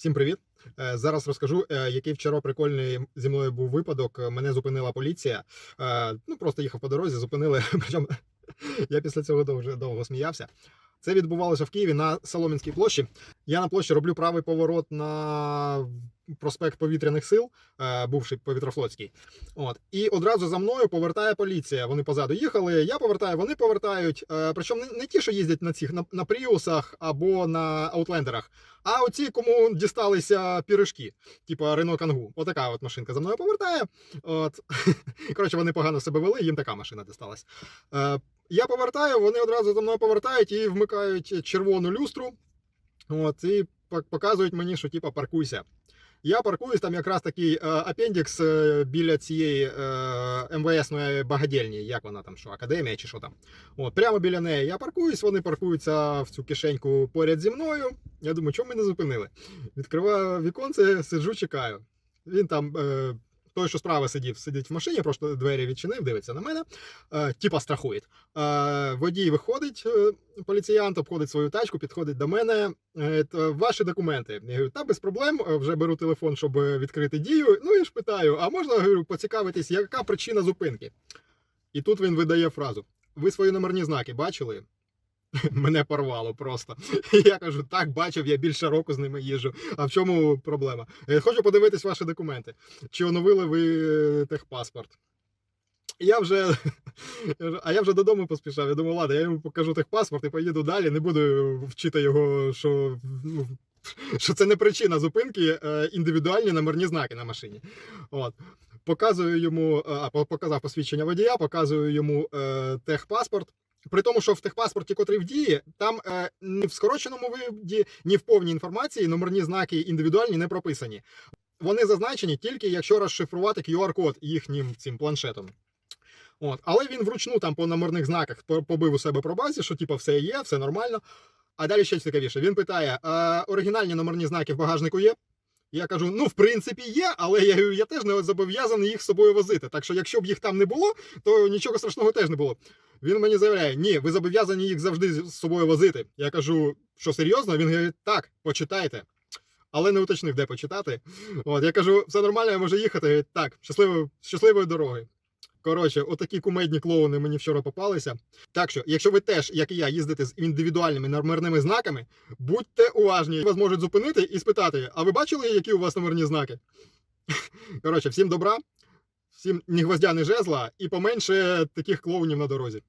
Всім привіт! Е, Зараз розкажу, е, який вчора прикольний зі мною був випадок. Е, Мене зупинила поліція. Ну просто їхав по дорозі, зупинили. Причому я після цього довго, довго сміявся. Це відбувалося в Києві на Соломінській площі. Я на площі роблю правий поворот на проспект повітряних сил, е, бувший повітрофлотський. От і одразу за мною повертає поліція. Вони позаду їхали. Я повертаю, вони повертають. Е, Причому не, ті, що їздять на цих на, на пріусах або на аутлендерах, а оці, кому дісталися піришки, типу Рено Кангу. Отака от машинка за мною повертає. От коротше, вони погано себе вели, їм така машина дісталась. Е, я повертаю, вони одразу за мною повертають і вмикають червону люстру. От, і показують мені, що типа паркуйся. Я паркуюсь, там якраз такий е, апендікс е, біля цієї е, МВСної багадельні, як вона там, що академія чи що там. От, прямо біля неї я паркуюсь, вони паркуються в цю кишеньку поряд зі мною. Я думаю, чому не зупинили? Відкриваю віконце, сиджу, чекаю. Він там. Той, що справа сидів, сидить в машині, просто двері відчинив, дивиться на мене, е, типа страхує. Е, водій виходить, е, поліціянт обходить свою тачку, підходить до мене. Е, «Та ваші документи. Я говорю, та без проблем. Вже беру телефон, щоб відкрити дію. Ну і ж питаю: а можна говорю, поцікавитись, яка причина зупинки? І тут він видає фразу: Ви свої номерні знаки бачили? Мене порвало просто. Я кажу, так, бачив, я більше року з ними їжджу. А в чому проблема? «Е, Хочу подивитись ваші документи. Чи оновили ви е, техпаспорт? Я вже, а я вже додому поспішав. Я думаю, ладно, я йому покажу техпаспорт і поїду далі. Не буду вчити його, що, ну, що це не причина зупинки, е, індивідуальні номерні знаки на машині. От. Показую йому, а показав посвідчення водія, показую йому е, техпаспорт. При тому, що в техпаспорті, котрий в дії, там е, ні в скороченому виді, ні в повній інформації номерні знаки індивідуальні не прописані. Вони зазначені тільки якщо розшифрувати QR-код їхнім цим планшетом. От. Але він вручну там по номерних знаках побив у себе про базі, що типу, все є, все нормально. А далі ще цікавіше. Він питає: а, оригінальні номерні знаки в багажнику є? Я кажу: ну, в принципі, є, але я, я теж не зобов'язаний їх з собою возити. Так що, якщо б їх там не було, то нічого страшного теж не було. Він мені заявляє: ні, ви зобов'язані їх завжди з собою возити. Я кажу, що серйозно? Він говорить, так, почитайте. Але не уточнив, де почитати. От, я кажу, все нормально, я можу їхати. Говорить, Так, щасливої, щасливої дороги. Коротше, отакі кумедні клоуни мені вчора попалися. Так що, якщо ви теж, як і я, їздите з індивідуальними номерними знаками, будьте уважні. Вас можуть зупинити і спитати: а ви бачили, які у вас номерні знаки? Коротше, всім добра, всім ні гвоздя, ні жезла і поменше таких клоунів на дорозі.